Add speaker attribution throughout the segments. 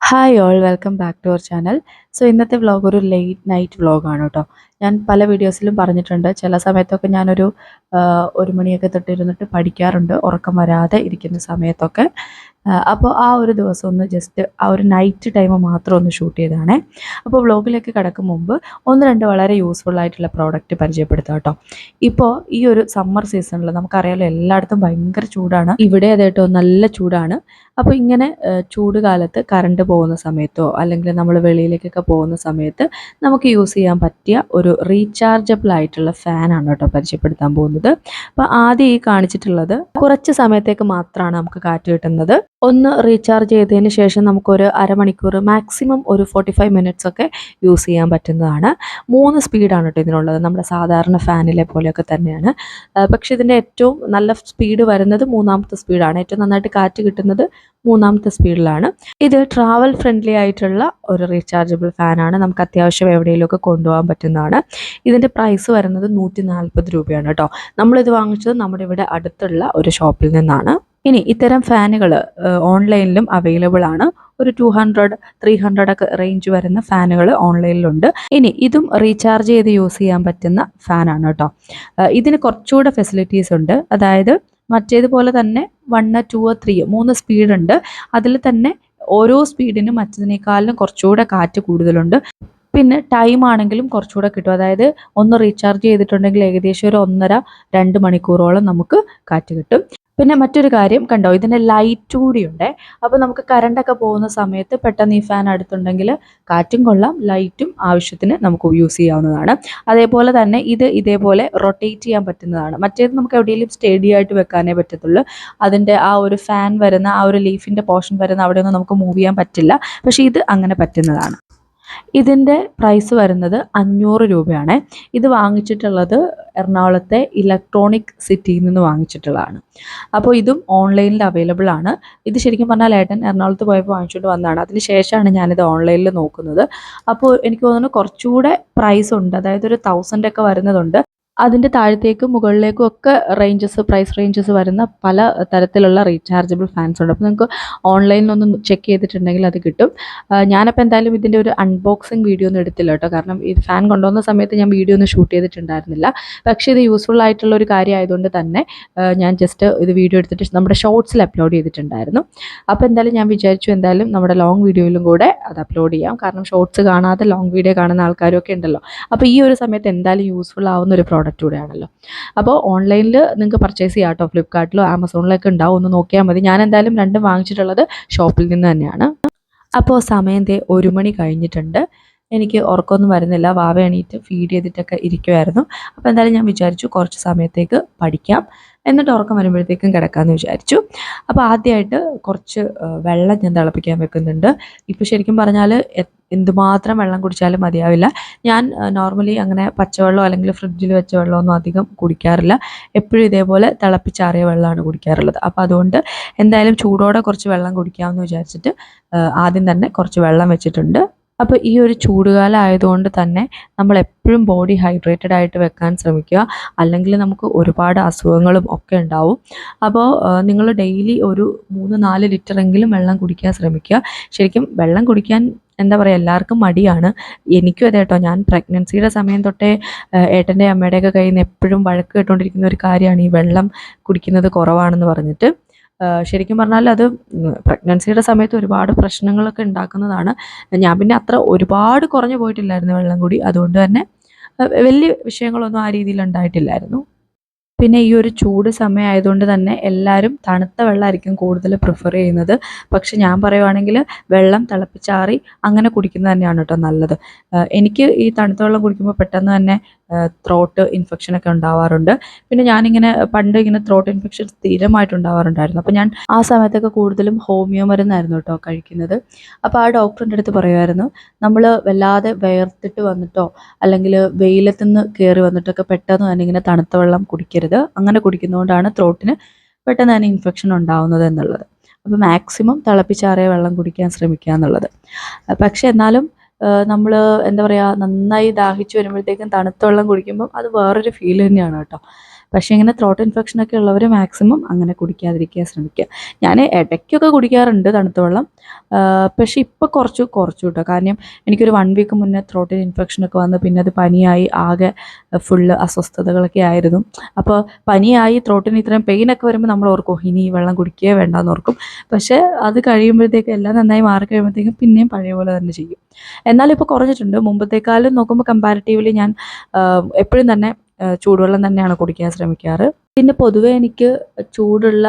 Speaker 1: Hi all welcome back to our channel so ഇന്നത്തെ vlog ഒരു late night വ്ളോഗാണ് കേട്ടോ ഞാൻ പല വീഡിയോസിലും പറഞ്ഞിട്ടുണ്ട്. ചില സമയത്തൊക്കെ ഞാനൊരു ഒരു മണിയൊക്കെ തൊട്ടിരുന്നിട്ട് പഠിക്കാറുണ്ട്. ഉറക്കം വരാതെ ഇരിക്കുന്ന സമയത്തൊക്കെ. അപ്പോൾ ആ ഒരു ദിവസം ഒന്ന് ജസ്റ്റ് ആ ഒരു നൈറ്റ് ടൈം മാത്രം ഒന്ന് ഷൂട്ട് ചെയ്തതാണേ. അപ്പോൾ വ്ളോഗിലേക്ക് കിടക്കും മുമ്പ് ഒന്ന് രണ്ട് വളരെ യൂസ്ഫുൾ ആയിട്ടുള്ള പ്രോഡക്റ്റ് പരിചയപ്പെടുത്താം കേട്ടോ ഇപ്പോൾ ഈ ഒരു സമ്മർ സീസണിൽ നമുക്കറിയാലോ എല്ലായിടത്തും ഭയങ്കര ചൂടാണ്. ഇവിടെ അതായിട്ടോ നല്ല ചൂടാണ്. അപ്പോൾ ഇങ്ങനെ ചൂട് കാലത്ത് കറണ്ട് പോകുന്ന സമയത്തോ അല്ലെങ്കിൽ നമ്മൾ വെളിയിലേക്കൊക്കെ പോകുന്ന സമയത്ത് നമുക്ക് യൂസ് ചെയ്യാൻ പറ്റിയ ഒരു റീചാർജബിൾ ആയിട്ടുള്ള ഫാനാണ് കേട്ടോ പരിചയപ്പെടുത്താൻ പോകുന്നത്. അപ്പോൾ ആദ്യം ഈ കാണിച്ചിട്ടുള്ളത് കുറച്ച് സമയത്തേക്ക് മാത്രമാണ് നമുക്ക് കാറ്റ് കിട്ടുന്നത്. ഒന്ന് റീചാർജ് ചെയ്തതിന് ശേഷം നമുക്കൊരു അരമണിക്കൂർ മാക്സിമം ഒരു ഫോർട്ടി ഫൈവ് മിനിറ്റ്സ് ഒക്കെ യൂസ് ചെയ്യാൻ പറ്റുന്നതാണ്. മൂന്ന് സ്പീഡാണ് കേട്ടോ ഇതിനുള്ളത്. നമ്മുടെ സാധാരണ ഫാനിലെ പോലെയൊക്കെ തന്നെയാണ്. പക്ഷേ ഇതിന്റെ ഏറ്റവും നല്ല സ്പീഡ് വരുന്നത് മൂന്നാമത്തെ സ്പീഡാണ് ഏറ്റവും നന്നായിട്ട് കാറ്റ് കിട്ടുന്നത് മൂന്നാമത്തെ സ്പീഡിലാണ്. ഇത് ട്രാവൽ ഫ്രണ്ട്ലി ആയിട്ടുള്ള ഒരു റീചാർജബിൾ ഫാനാണ് നമുക്ക് അത്യാവശ്യം എവിടെയെങ്കിലുമൊക്കെ കൊണ്ടുപോകാൻ പറ്റുന്നതാണ്. ഇതിന്റെ പ്രൈസ് വരുന്നത് നൂറ്റി നാൽപ്പത് രൂപയാണ് കേട്ടോ നമ്മളിത് വാങ്ങിച്ചത് നമ്മുടെ ഇവിടെ അടുത്തുള്ള ഒരു ഷോപ്പിൽ നിന്നാണ്. ഇനി ഇത്തരം ഫാനുകൾ ഓൺലൈനിലും അവൈലബിൾ ആണ്. ഒരു ടു ഹൺഡ്രഡ് ത്രീ ഹൺഡ്രഡ് ഒക്കെ റേഞ്ച് വരുന്ന ഫാനുകൾ ഓൺലൈനിലുണ്ട് ഇനി ഇതും റീചാർജ് ചെയ്ത് യൂസ് ചെയ്യാൻ പറ്റുന്ന ഫാനാണ് കേട്ടോ ഇതിന് കുറച്ചുകൂടെ ഫെസിലിറ്റീസ് ഉണ്ട്. അതായത് മറ്റേതുപോലെ തന്നെ വണ്ണ് ടു ത്രീ മൂന്ന് സ്പീഡുണ്ട് അതിൽ തന്നെ ഓരോ സ്പീഡിനും മറ്റതിനേക്കാളിലും കുറച്ചുകൂടെ കാറ്റ് കൂടുതലുണ്ട്. പിന്നെ ടൈം ആണെങ്കിലും കുറച്ചുകൂടെ കിട്ടും. അതായത് ഒന്ന് റീചാർജ് ചെയ്തിട്ടുണ്ടെങ്കിൽ ഏകദേശം ഒരു ഒന്നര രണ്ട് മണിക്കൂറോളം നമുക്ക് കാറ്റ് കിട്ടും. പിന്നെ മറ്റൊരു കാര്യം കണ്ടോ ഇതിന് ലൈറ്റ് കൂടിയുണ്ട് അപ്പോൾ നമുക്ക് കറണ്ടൊക്കെ പോകുന്ന സമയത്ത് പെട്ടെന്ന് ഈ ഫാൻ അടുത്തുണ്ടെങ്കിൽ കാറ്റും കൊള്ളാം ലൈറ്റും ആവശ്യത്തിന് നമുക്ക് യൂസ് ചെയ്യാവുന്നതാണ്. അതേപോലെ തന്നെ ഇത് ഇതേപോലെ റൊട്ടേറ്റ് ചെയ്യാൻ പറ്റുന്നതാണ്. മറ്റേത് നമുക്ക് എവിടെയെങ്കിലും സ്റ്റേഡി ആയിട്ട് വെക്കാനേ പറ്റത്തുള്ളൂ. അതിന്റെ ആ ഒരു ഫാൻ വരുന്ന ആ ഒരു ലീഫിന്റെ പോർഷൻ വരുന്ന അവിടെയൊന്നും നമുക്ക് മൂവ് ചെയ്യാൻ പറ്റില്ല. പക്ഷേ ഇത് അങ്ങനെ പറ്റുന്നതാണ്. ഇതിന്റെ പ്രൈസ് വരുന്നത് അഞ്ഞൂറ് രൂപയാണ്. ഇത് വാങ്ങിച്ചിട്ടുള്ളത് എറണാകുളത്തെ ഇലക്ട്രോണിക് സിറ്റിയിൽ നിന്ന് വാങ്ങിച്ചിട്ടുള്ളതാണ്. അപ്പോൾ ഇതും ഓൺലൈനിൽ അവൈലബിൾ ആണ്. ഇത് ശരിക്കും പറഞ്ഞാൽ ഏട്ടൻ എറണാകുളത്ത് പോയപ്പോൾ വാങ്ങിച്ചുകൊണ്ട് വന്നതാണ്. അതിന് ശേഷമാണ് ഞാനിത് ഓൺലൈനിൽ നോക്കുന്നത്. അപ്പോൾ എനിക്ക് തോന്നുന്നു കുറച്ചുകൂടെ പ്രൈസ് ഉണ്ട്. അതായത് ഒരു തൗസൻഡ് ഒക്കെ വരുന്നതുണ്ട്. അതിന്റെ താഴത്തേക്കും മുകളിലേക്കും ഒക്കെ റേഞ്ചസ് പ്രൈസ് റേഞ്ചസ് വരുന്ന പല തരത്തിലുള്ള റീചാർജബിൾ ഫാൻസ് ഉണ്ട്. അപ്പോൾ നിങ്ങൾക്ക് ഓൺലൈനിലൊന്ന് ചെക്ക് ചെയ്തിട്ടുണ്ടെങ്കിൽ അത് കിട്ടും. ഞാനപ്പോൾ എന്തായാലും ഇതിന്റെ ഒരു അൺബോക്സിങ് വീഡിയോ ഒന്നും എടുത്തില്ല കേട്ടോ. കാരണം ഈ ഫാൻ കൊണ്ടുവന്ന സമയത്ത് ഞാൻ വീഡിയോ ഒന്നും ഷൂട്ട് ചെയ്തിട്ടുണ്ടായിരുന്നില്ല. പക്ഷേ ഇത് യൂസ്ഫുൾ ആയിട്ടുള്ള ഒരു കാര്യം ആയതുകൊണ്ട് തന്നെ ഞാൻ ജസ്റ്റ് ഇത് വീഡിയോ എടുത്തിട്ട് നമ്മുടെ ഷോർട്സിൽ അപ്ലോഡ് ചെയ്തിട്ടുണ്ടായിരുന്നു. അപ്പോൾ എന്തായാലും ഞാൻ വിചാരിച്ചു എന്തായാലും നമ്മുടെ ലോങ് വീഡിയോയിലും കൂടെ അത് അപ്ലോഡ് ചെയ്യാം. കാരണം ഷോർട്സ് കാണാതെ ലോങ് വീഡിയോ കാണുന്ന ആൾക്കാരൊക്കെ ഉണ്ടല്ലോ. അപ്പോൾ ഈ ഒരു സമയത്ത് എന്തായാലും യൂസ്ഫുൾ ആവുന്ന ഒരു പ്രോഡക്റ്റ് കൂടെയാണല്ലോ. അപ്പോൾ ഓൺലൈനിൽ നിങ്ങൾക്ക് പർച്ചേസ് ചെയ്യാം കേട്ടോ ഫ്ലിപ്കാർട്ടിലോ ആമസോണിലൊക്കെ ഉണ്ടാവും. ഒന്ന് നോക്കിയാൽ മതി. ഞാൻ എന്തായാലും രണ്ടും വാങ്ങിച്ചിട്ടുള്ളത് ഷോപ്പിൽ നിന്ന് തന്നെയാണ്. അപ്പോൾ സമയം ദേ ഒരു മണി കഴിഞ്ഞിട്ടുണ്ട്. എനിക്ക് ഉറക്കമൊന്നും വരുന്നില്ല. വാവ എണീറ്റ് ഫീഡ് ചെയ്തിട്ടൊക്കെ ഇരിക്കുമായിരുന്നു അപ്പോൾ എന്തായാലും ഞാൻ വിചാരിച്ചു കുറച്ച് സമയത്തേക്ക് പഠിക്കാം. എന്നിട്ട് ഉറക്കം വരുമ്പോഴത്തേക്കും കിടക്കാമെന്ന് വിചാരിച്ചു. അപ്പോൾ ആദ്യമായിട്ട് കുറച്ച് വെള്ളം ഞാൻ തിളപ്പിക്കാൻ വെക്കുന്നുണ്ട്. ഇപ്പോൾ ശരിക്കും പറഞ്ഞാൽ എന്തുമാത്രം വെള്ളം കുടിച്ചാലും മതിയാവില്ല. ഞാൻ നോർമലി അങ്ങനെ പച്ചവെള്ളം അല്ലെങ്കിൽ ഫ്രിഡ്ജിൽ വെച്ച വെള്ളമൊന്നും അധികം കുടിക്കാറില്ല. എപ്പോഴും ഇതേപോലെ തിളപ്പിച്ചാറിയ വെള്ളമാണ് കുടിക്കാറുള്ളത്. അപ്പോൾ അതുകൊണ്ട് എന്തായാലും ചൂടോടെ കുറച്ച് വെള്ളം കുടിക്കാമെന്ന് വിചാരിച്ചിട്ട് ആദ്യം തന്നെ കുറച്ച് വെള്ളം വെച്ചിട്ടുണ്ട്. അപ്പോൾ ഈ ഒരു ചൂടുകാലം ആയതുകൊണ്ട് തന്നെ നമ്മൾ എപ്പോഴും ബോഡി ഹൈഡ്രേറ്റഡ് ആയിട്ട് വെക്കാൻ ശ്രമിക്കുക. അല്ലെങ്കിൽ നമുക്ക് ഒരുപാട് അസുഖങ്ങളും ഒക്കെ ഉണ്ടാവും. അപ്പോൾ നിങ്ങൾ ഡെയിലി ഒരു മൂന്ന് നാല് ലിറ്റർ എങ്കിലും വെള്ളം കുടിക്കാൻ ശ്രമിക്കുക. ശരിക്കും വെള്ളം കുടിക്കാൻ എന്താ പറയുക എല്ലാവർക്കും മടിയാണ്. എനിക്കും അതെ കേട്ടോ ഞാൻ പ്രഗ്നൻസിയുടെ സമയം തൊട്ടേ ഏട്ടന്റെ അമ്മയുടെയൊക്കെ കയ്യിൽ നിന്ന് എപ്പോഴും വഴക്ക് കേട്ടുകൊണ്ടിരിക്കുന്ന ഒരു കാര്യമാണ് ഈ വെള്ളം കുടിക്കുന്നത് കുറവാണെന്ന് പറഞ്ഞിട്ട്. ശരിക്കും പറഞ്ഞാൽ അത് പ്രഗ്നൻസിയുടെ സമയത്ത് ഒരുപാട് പ്രശ്നങ്ങളൊക്കെ ഉണ്ടാക്കുന്നതാണ്. ഞാൻ പിന്നെ അത്ര ഒരുപാട് കുറഞ്ഞു പോയിട്ടില്ലായിരുന്നു വെള്ളം കൂടി. അതുകൊണ്ട് തന്നെ വലിയ വിഷയങ്ങളൊന്നും ആ രീതിയിൽ ഉണ്ടായിട്ടില്ലായിരുന്നു. പിന്നെ ഈ ഒരു ചൂട് സമയമായതുകൊണ്ട് തന്നെ എല്ലാവരും തണുത്ത വെള്ളമായിരിക്കും കൂടുതൽ പ്രിഫർ ചെയ്യുന്നത്. പക്ഷെ ഞാൻ പറയുവാണെങ്കിൽ വെള്ളം തിളപ്പിച്ചാറി അങ്ങനെ കുടിക്കുന്നത് തന്നെയാണ് കേട്ടോ നല്ലത്. എനിക്ക് ഈ തണുത്ത വെള്ളം കുടിക്കുമ്പോൾ പെട്ടെന്ന് തന്നെ ത്രോട്ട് ഇൻഫെക്ഷൻ ഒക്കെ ഉണ്ടാവാറുണ്ട്. പിന്നെ ഞാനിങ്ങനെ പണ്ട് ഇങ്ങനെ ത്രോട്ട് ഇൻഫെക്ഷൻ സ്ഥിരമായിട്ട് ഉണ്ടാവാറുണ്ടായിരുന്നു അപ്പോൾ ഞാൻ ആ സമയത്തൊക്കെ കൂടുതലും ഹോമിയോ മരുന്നായിരുന്നു കേട്ടോ കഴിക്കുന്നത്. അപ്പോൾ ആ ഡോക്ടറിന്റെ അടുത്ത് പറയുമായിരുന്നു നമ്മൾ വല്ലാതെ വേർത്തിട്ട് വന്നിട്ടോ അല്ലെങ്കിൽ വെയിലത്തുനിന്ന് കയറി വന്നിട്ടൊക്കെ പെട്ടെന്ന് തന്നെ ഇങ്ങനെ തണുത്ത വെള്ളം കുടിക്കരുത്. അങ്ങനെ കുടിക്കുന്നതുകൊണ്ടാണ് ത്രോട്ടിന് പെട്ടെന്ന് തന്നെ ഇൻഫെക്ഷൻ ഉണ്ടാവുന്നത് എന്നുള്ളത്. അപ്പോൾ മാക്സിമം തിളപ്പിച്ചാറിയ വെള്ളം കുടിക്കാൻ ശ്രമിക്കുക എന്നുള്ളത് പക്ഷെ എന്നാലും നമ്മൾ എന്താ പറയുക നന്നായി ദാഹിച്ചു വരുമ്പോഴത്തേക്കും തണുത്ത വെള്ളം കുടിക്കുമ്പം അത് വേറൊരു ഫീൽ തന്നെയാണ് കേട്ടോ. പക്ഷേ ഇങ്ങനെ ത്രോട്ട് ഇൻഫെക്ഷനൊക്കെ ഉള്ളവർ മാക്സിമം അങ്ങനെ കുടിക്കാതിരിക്കാൻ ശ്രമിക്കുക. ഞാൻ ഇടയ്ക്കൊക്കെ കുടിക്കാറുണ്ട് തണുത്ത വെള്ളം. പക്ഷേ ഇപ്പോൾ കുറച്ച് കുറച്ചു കേട്ടോ. കാരണം എനിക്കൊരു വൺ വീക്ക് മുന്നേ ത്രോട്ടിൽ ഇൻഫെക്ഷനൊക്കെ വന്ന് പിന്നെ അത് പനിയായി ആകെ ഫുള്ള് അസ്വസ്ഥതകളൊക്കെ ആയിരുന്നു. അപ്പോൾ പനിയായി ത്രോട്ടിന് ഇത്രയും പെയിനൊക്കെ വരുമ്പോൾ നമ്മൾ ഓർക്കും ഇനി ഈ വെള്ളം കുടിക്കുകയോ വേണ്ടാന്ന് ഓർക്കും. പക്ഷേ അത് കഴിയുമ്പോഴത്തേക്ക് എല്ലാം നന്നായി മാറി കഴിയുമ്പോഴത്തേക്കും പിന്നെയും പഴയ പോലെ തന്നെ ചെയ്യും. എന്നാലും ഇപ്പോൾ കുറഞ്ഞിട്ടുണ്ട്. മുമ്പത്തേക്കാളും നോക്കുമ്പോൾ കമ്പാരിറ്റീവ്ലി ഞാൻ എപ്പോഴും തന്നെ ചൂടുവെള്ളം തന്നെയാണ് കുടിക്കാൻ ശ്രമിക്കാറ്. പിന്നെ പൊതുവേ എനിക്ക് ചൂടുള്ള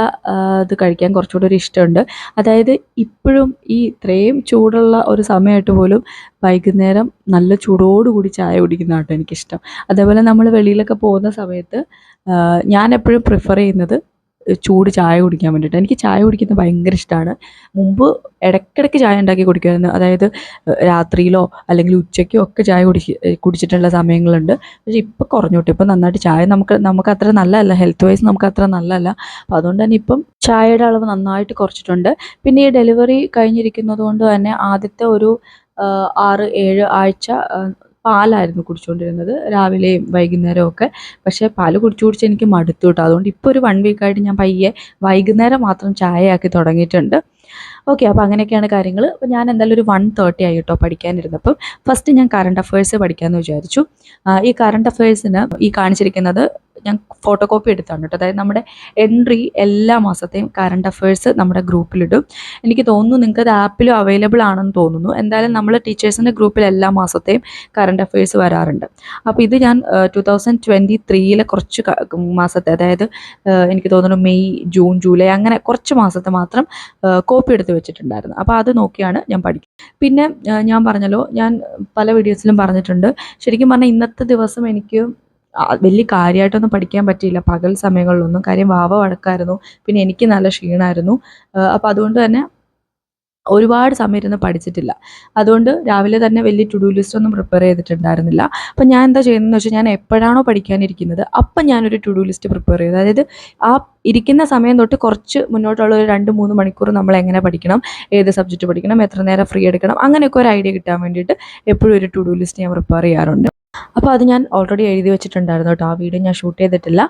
Speaker 1: ഇത് കഴിക്കാൻ കുറച്ചുകൂടി ഒരു ഇഷ്ടമുണ്ട്. അതായത് ഇപ്പോഴും ഈ ഇത്രയും ചൂടുള്ള ഒരു സമയമായിട്ട് പോലും വൈകുന്നേരം നല്ല ചൂടോടുകൂടി ചായ കുടിക്കുന്ന കേട്ടോ എനിക്കിഷ്ടം. അതേപോലെ നമ്മൾ വെളിയിലൊക്കെ പോകുന്ന സമയത്ത് ഞാൻ എപ്പോഴും പ്രിഫർ ചെയ്യുന്നത് ചൂട് ചായ കുടിക്കാൻ വേണ്ടിയിട്ട്. എനിക്ക് ചായ കുടിക്കുന്നത് ഭയങ്കര ഇഷ്ടമാണ് മുമ്പ് ഇടയ്ക്കിടയ്ക്ക് ചായ ഉണ്ടാക്കി കുടിക്കുമായിരുന്നു. അതായത് രാത്രിയിലോ അല്ലെങ്കിൽ ഉച്ചയ്ക്കോ ഒക്കെ ചായ കുടിച്ച് കുടിച്ചിട്ടുള്ള സമയങ്ങളുണ്ട്. പക്ഷേ ഇപ്പോൾ കുറഞ്ഞു കേട്ടോ ഇപ്പം നന്നായിട്ട് ചായ നമുക്ക് നമുക്ക് അത്ര നല്ലതല്ല. ഹെൽത്ത് വൈസ് നമുക്ക് അത്ര നല്ലതല്ല. അപ്പം അതുകൊണ്ട് തന്നെ ഇപ്പം ചായയുടെ അളവ് നന്നായിട്ട് കുറച്ചിട്ടുണ്ട്. പിന്നെ ഈ ഡെലിവറി കഴിഞ്ഞിരിക്കുന്നത് കൊണ്ട് തന്നെ ആദ്യത്തെ ഒരു ആറ് ഏഴ് ആഴ്ച പാലായിരുന്നു കുടിച്ചുകൊണ്ടിരുന്നത് രാവിലെയും വൈകുന്നേരവും ഒക്കെ പക്ഷേ പാൽ കുടിച്ച് കുടിച്ച് എനിക്ക് മടുത്തു കേട്ടോ. അതുകൊണ്ട് ഇപ്പോൾ ഒരു വൺ വീക്കായിട്ട് ഞാൻ പയ്യെ വൈകുന്നേരം മാത്രം ചായയാക്കി തുടങ്ങിയിട്ടുണ്ട്. ഓക്കെ അപ്പോൾ അങ്ങനെയൊക്കെയാണ് കാര്യങ്ങൾ. അപ്പോൾ ഞാൻ എന്തായാലും ഒരു വൺ തേർട്ടി ആയി കേട്ടോ പഠിക്കാനിരുന്നപ്പം. ഫസ്റ്റ് ഞാൻ കറണ്ട് അഫയേഴ്സ് പഠിക്കാമെന്ന് വിചാരിച്ചു. ഈ കറണ്ട് അഫയേഴ്സിന് ഈ കാണിച്ചിരിക്കുന്നത് ഞാൻ ഫോട്ടോ കോപ്പി എടുത്താണ് കേട്ടോ. അതായത് നമ്മുടെ എൻട്രി എല്ലാ മാസത്തെയും കറണ്ട് അഫയേഴ്സ് നമ്മുടെ ഗ്രൂപ്പിലിടും എനിക്ക് തോന്നുന്നു നിങ്ങൾക്ക് അത് ആപ്പിലും അവൈലബിൾ ആണെന്ന് തോന്നുന്നു. എന്തായാലും നമ്മൾ ടീച്ചേഴ്സിന്റെ ഗ്രൂപ്പിൽ എല്ലാ മാസത്തെയും കറണ്ട് അഫയേഴ്സ് വരാറുണ്ട്. അപ്പോൾ ഇത് ഞാൻ ടു തൗസൻഡ് ട്വന്റി ത്രീയിലെ കുറച്ച് മാസത്തെ അതായത് എനിക്ക് തോന്നുന്നു മെയ് ജൂൺ ജൂലൈ അങ്ങനെ കുറച്ച് മാസത്തെ മാത്രം കോപ്പി എടുത്ത് വെച്ചിട്ടുണ്ടായിരുന്നു. അപ്പോൾ അത് നോക്കിയാണ് ഞാൻ പഠിക്കുന്നത് പിന്നെ ഞാൻ പറഞ്ഞല്ലോ ഞാൻ പല വീഡിയോസിലും പറഞ്ഞിട്ടുണ്ട്. ശരിക്കും പറഞ്ഞാൽ ഇന്നത്തെ ദിവസം എനിക്ക് വലിയ കാര്യമായിട്ടൊന്നും പഠിക്കാൻ പറ്റിയില്ല. പകൽ സമയങ്ങളിലൊന്നും. കാര്യം വാവ വഴക്കായിരുന്നു. പിന്നെ എനിക്ക് നല്ല ക്ഷീണമായിരുന്നു അപ്പോൾ അതുകൊണ്ട് തന്നെ ഒരുപാട് സമയം ഇരുന്ന് പഠിച്ചിട്ടില്ല. അതുകൊണ്ട് രാവിലെ തന്നെ വലിയ ടു ഡു ലിസ്റ്റ് ഒന്നും പ്രിപ്പയർ ചെയ്തിട്ടുണ്ടായിരുന്നില്ല. അപ്പം ഞാൻ എന്താ ചെയ്യുന്നതെന്ന് വെച്ചാൽ ഞാൻ എപ്പോഴാണോ പഠിക്കാനിരിക്കുന്നത് അപ്പം ഞാനൊരു ടു ഡു ലിസ്റ്റ് പ്രിപ്പയർ ചെയ്തു. അതായത് ആ ഇരിക്കുന്ന സമയം തൊട്ട് കുറച്ച് മുന്നോട്ടുള്ള ഒരു രണ്ട് മൂന്ന് മണിക്കൂർ നമ്മൾ എങ്ങനെ പഠിക്കണം ഏത് സബ്ജക്റ്റ് പഠിക്കണം എത്ര നേരം ഫ്രീ എടുക്കണം അങ്ങനെയൊക്കെ ഒരു ഐഡിയ കിട്ടാൻ വേണ്ടിയിട്ട് എപ്പോഴും ഒരു ടു ഡു ലിസ്റ്റ് ഞാൻ പ്രിപ്പയർ ചെയ്യാറുണ്ട്. അപ്പോൾ അത് ഞാൻ ഓൾറെഡി എഴുതി വെച്ചിട്ടുണ്ടായിരുന്നു കേട്ടോ. ആ വീഡിയോ ഞാൻ ഷൂട്ട് ചെയ്തിട്ടില്ല.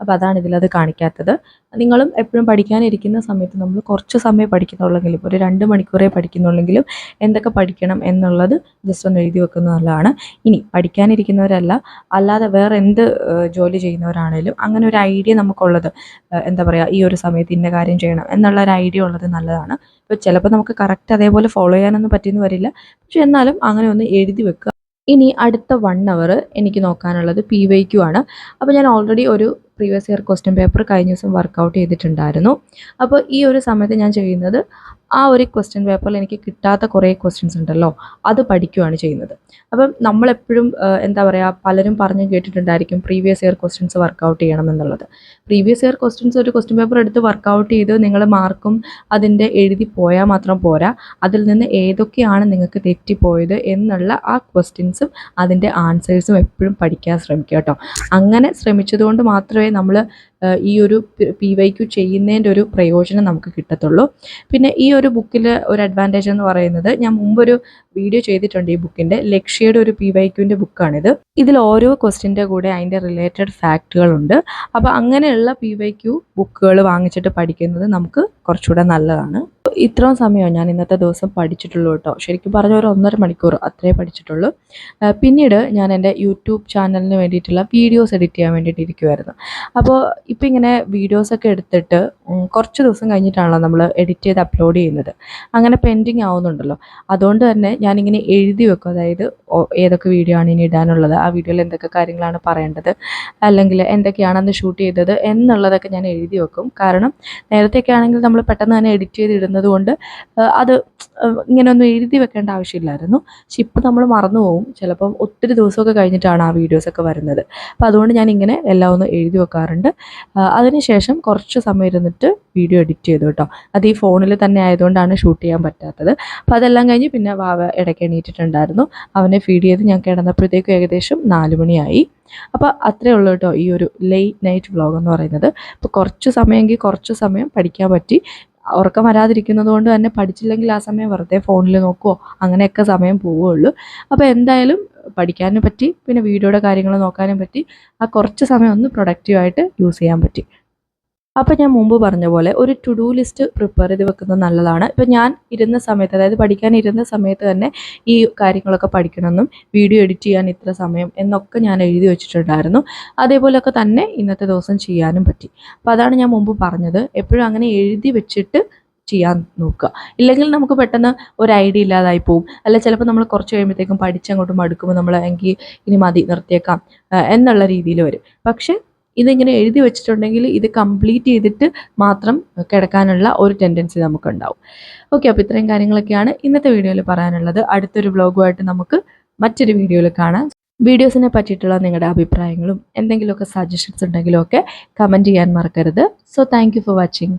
Speaker 1: അപ്പോൾ അതാണ് ഇതിലത് കാണിക്കാത്തത്. നിങ്ങളും എപ്പോഴും പഠിക്കാനിരിക്കുന്ന സമയത്ത് നമ്മൾ കുറച്ച് സമയം പഠിക്കുന്നുള്ളെങ്കിലും ഒരു രണ്ട് മണിക്കൂറേ പഠിക്കുന്നുള്ളെങ്കിലും എന്തൊക്കെ പഠിക്കണം എന്നുള്ളത് ജസ്റ്റ് ഒന്ന് എഴുതി വെക്കുന്നത് നല്ലതാണ്. ഇനി പഠിക്കാനിരിക്കുന്നവരല്ല അല്ലാതെ വേറെ എന്ത് ജോലി ചെയ്യുന്നവരാണേലും അങ്ങനെ ഒരു ഐഡിയ നമുക്കുള്ളത് എന്താ പറയുക ഈ ഒരു സമയത്ത് ഇന്ന കാര്യം ചെയ്യണം എന്നുള്ള ഒരു ഐഡിയ ഉള്ളത് നല്ലതാണ്. ഇപ്പോൾ ചിലപ്പോൾ നമുക്ക് കറക്റ്റ് അതേപോലെ ഫോളോ ചെയ്യാനൊന്നും പറ്റിയെന്ന് വരില്ല. പക്ഷെ എന്നാലും അങ്ങനെ ഒന്ന് എഴുതി വെക്കുക. ഇനി അടുത്ത വൺ അവർ എനിക്ക് നോക്കാനുള്ളത് പി വൈ ക്യു ആണ്. അപ്പോൾ ഞാൻ ഓൾറെഡി ഒരു പ്രീവിയസ് ഇയർ ക്വസ്റ്റ്യൻ പേപ്പർ കഴിഞ്ഞ ദിവസം വർക്കൗട്ട് ചെയ്തിട്ടുണ്ടായിരുന്നു. അപ്പോൾ ഈ ഒരു സമയത്ത് ഞാൻ ചെയ്യുന്നത് ആ ഒരു ക്വസ്റ്റ്യൻ പേപ്പറിൽ എനിക്ക് കിട്ടാത്ത കുറേ ക്വസ്റ്റ്യൻസ് ഉണ്ടല്ലോ അത് പഠിക്കുകയാണ് ചെയ്യുന്നത്. അപ്പം നമ്മളെപ്പോഴും എന്താ പറയുക പലരും പറഞ്ഞ് കേട്ടിട്ടുണ്ടായിരിക്കും പ്രീവിയസ് ഇയർ ക്വസ്റ്റ്യൻസ് വർക്കൗട്ട് ചെയ്യണം എന്നുള്ളത്. പ്രീവിയസ് ഇയർ ക്വസ്റ്റ്യൻസ് ഒരു ക്വസ്റ്റ്യൻ പേപ്പർ എടുത്ത് വർക്കൗട്ട് ചെയ്ത് നിങ്ങൾ മാർക്കും അതിന്റെ എഴുതി പോയാൽ മാത്രം പോരാ. അതിൽ നിന്ന് ഏതൊക്കെയാണ് നിങ്ങൾക്ക് തെറ്റിപ്പോയത് എന്നുള്ള ആ ക്വസ്റ്റ്യൻസും അതിന്റെ ആൻസേഴ്സും എപ്പോഴും പഠിക്കാൻ ശ്രമിക്കുക കേട്ടോ. അങ്ങനെ ശ്രമിച്ചതുകൊണ്ട് മാത്രമേ നമ്മൾ ഈ ഒരു പി വൈ ക്യു ചെയ്യുന്നതിന്റെ ഒരു പ്രയോജനം നമുക്ക് കിട്ടത്തുള്ളൂ. പിന്നെ ഈ ഒരു ബുക്കിൽ ഒരു അഡ്വാന്റേജ് എന്ന് പറയുന്നത് ഞാൻ മുമ്പൊരു വീഡിയോ ചെയ്തിട്ടുണ്ട് ഈ ബുക്കിന്റെ. ലക്ഷ്യയുടെ ഒരു പി വൈ ക്യുവിന്റെ ബുക്കാണിത്. ഇതിൽ ഓരോ ക്വസ്റ്റിന്റെ കൂടെ അതിന്റെ റിലേറ്റഡ് ഫാക്റ്റുകളുണ്ട് അപ്പോൾ അങ്ങനെയുള്ള പി വൈ ക്യു ബുക്കുകൾ വാങ്ങിച്ചിട്ട് പഠിക്കുന്നത് നമുക്ക് കുറച്ചുകൂടെ നല്ലതാണ്. ഇത്രയും സമയമാണ് ഞാൻ ഇന്നത്തെ ദിവസം പഠിച്ചിട്ടുള്ളൂ കേട്ടോ. ശരിക്കും പറഞ്ഞ ഒരു ഒന്നര മണിക്കൂർ അത്രേ പഠിച്ചിട്ടുള്ളൂ. പിന്നീട് ഞാൻ എന്റെ യൂട്യൂബ് ചാനലിന് വേണ്ടിയിട്ടുള്ള വീഡിയോസ് എഡിറ്റ് ചെയ്യാൻ വേണ്ടിയിട്ട് ഇരിക്കുമായിരുന്നു അപ്പോൾ ഇപ്പോൾ ഇങ്ങനെ വീഡിയോസൊക്കെ എടുത്തിട്ട് കുറച്ച് ദിവസം കഴിഞ്ഞിട്ടാണല്ലോ നമ്മൾ എഡിറ്റ് ചെയ്ത് അപ്ലോഡ് ചെയ്യുന്നത്. അങ്ങനെ പെൻഡിങ് ആവുന്നുണ്ടല്ലോ. അതുകൊണ്ട് തന്നെ ഞാനിങ്ങനെ എഴുതി വെക്കും. അതായത് ഏതൊക്കെ വീഡിയോ ആണ് ഇനി ഇടാനുള്ളത് ആ വീഡിയോയിൽ എന്തൊക്കെ കാര്യങ്ങളാണ് പറയേണ്ടത് അല്ലെങ്കിൽ എന്തൊക്കെയാണ് അന്ന് ഷൂട്ട് ചെയ്തത് എന്നുള്ളതൊക്കെ ഞാൻ എഴുതി വെക്കും. കാരണം നേരത്തെയൊക്കെ ആണെങ്കിൽ നമ്മൾ പെട്ടെന്ന് തന്നെ എഡിറ്റ് ചെയ്ത് ഇടുന്നത് കൊണ്ട് അത് ഇങ്ങനെയൊന്നും എഴുതി വെക്കേണ്ട ആവശ്യമില്ലായിരുന്നു. പക്ഷെ ഇപ്പോൾ നമ്മൾ മറന്നു പോകും ചിലപ്പം ഒത്തിരി ദിവസമൊക്കെ കഴിഞ്ഞിട്ടാണ് ആ വീഡിയോസൊക്കെ വരുന്നത്. അപ്പോൾ അതുകൊണ്ട് ഞാൻ ഇങ്ങനെ എല്ലാം ഒന്ന് എഴുതി വെക്കാറുണ്ട്. അതിനുശേഷം കുറച്ച് സമയം ഇരുന്നിട്ട് വീഡിയോ എഡിറ്റ് ചെയ്തു കേട്ടോ. അത് ഈ ഫോണിൽ തന്നെ ആയതുകൊണ്ടാണ് ഷൂട്ട് ചെയ്യാൻ പറ്റാത്തത്. അപ്പോൾ അതെല്ലാം കഴിഞ്ഞ് പിന്നെ വാവ ഇടയ്ക്ക് എണീറ്റിട്ടുണ്ടായിരുന്നു. അവനെ ഫീഡ് ചെയ്ത് ഞാൻ കിടന്നപ്പോഴത്തേക്കും ഏകദേശം നാല് മണിയായി. അപ്പോൾ അത്രേ ഉള്ളൂ കേട്ടോ ഈ ഒരു ലേറ്റ് നൈറ്റ് വ്ളോഗ് എന്ന് പറയുന്നത്. അപ്പോൾ കുറച്ച് സമയമെങ്കിൽ കുറച്ച് സമയം പഠിക്കാൻ പറ്റി. ഉറക്കം വരാതിരിക്കുന്നത് കൊണ്ട് തന്നെ പഠിച്ചില്ലെങ്കിൽ ആ സമയം വെറുതെ ഫോണിൽ നോക്കുമോ അങ്ങനെയൊക്കെ സമയം പോവുകയുള്ളൂ. അപ്പോൾ എന്തായാലും പഠിക്കാനും പറ്റി പിന്നെ വീഡിയോയുടെ കാര്യങ്ങൾ നോക്കാനും പറ്റി ആ കുറച്ച് സമയം ഒന്ന് പ്രൊഡക്റ്റീവായിട്ട് യൂസ് ചെയ്യാൻ പറ്റി. അപ്പോൾ ഞാൻ മുമ്പ് പറഞ്ഞ പോലെ ഒരു ടു ഡു ലിസ്റ്റ് പ്രിപ്പയർ ചെയ്ത് വെക്കുന്നത് നല്ലതാണ്. ഇപ്പം ഞാൻ ഇരുന്ന സമയത്ത് അതായത് പഠിക്കാൻ ഇരുന്ന സമയത്ത് തന്നെ ഈ കാര്യങ്ങളൊക്കെ പഠിക്കണമെന്നും വീഡിയോ എഡിറ്റ് ചെയ്യാൻ ഇത്ര സമയം എന്നൊക്കെ ഞാൻ എഴുതി വെച്ചിട്ടുണ്ടായിരുന്നു. അതേപോലെയൊക്കെ തന്നെ ഇന്നത്തെ ദിവസം ചെയ്യാനും പറ്റി. അപ്പോൾ അതാണ് ഞാൻ മുമ്പ് പറഞ്ഞത്. എപ്പോഴും അങ്ങനെ എഴുതി വെച്ചിട്ട് ചെയ്യാൻ നോക്കുക. ഇല്ലെങ്കിൽ നമുക്ക് പെട്ടെന്ന് ഒരു ഐഡിയ ഇല്ലാതായി പോവും. അല്ല ചിലപ്പോൾ നമ്മൾ കുറച്ച് കഴിയുമ്പോഴത്തേക്കും പഠിച്ചങ്ങോട്ട് മടുക്കുമ്പോൾ നമ്മൾ എങ്കിൽ ഇനി മതി നിർത്തിയേക്കാം എന്നുള്ള രീതിയിൽ വരും. പക്ഷേ ഇതിങ്ങനെ എഴുതി വെച്ചിട്ടുണ്ടെങ്കിൽ ഇത് കംപ്ലീറ്റ് ചെയ്തിട്ട് മാത്രം കിടക്കാനുള്ള ഒരു ടെൻഡൻസി നമുക്കുണ്ടാവും. ഓക്കെ അപ്പോൾ ഇത്രയും കാര്യങ്ങളൊക്കെയാണ് ഇന്നത്തെ വീഡിയോയിൽ പറയാനുള്ളത്. അടുത്തൊരു വ്ലോഗുമായിട്ട് നമുക്ക് മറ്റൊരു വീഡിയോയിൽ കാണാം. വീഡിയോസിനെ പറ്റിയിട്ടുള്ള നിങ്ങളുടെ അഭിപ്രായങ്ങളും എന്തെങ്കിലുമൊക്കെ സജഷൻസ് ഉണ്ടെങ്കിലുമൊക്കെ കമന്റ് ചെയ്യാൻ മറക്കരുത്. So thank for watching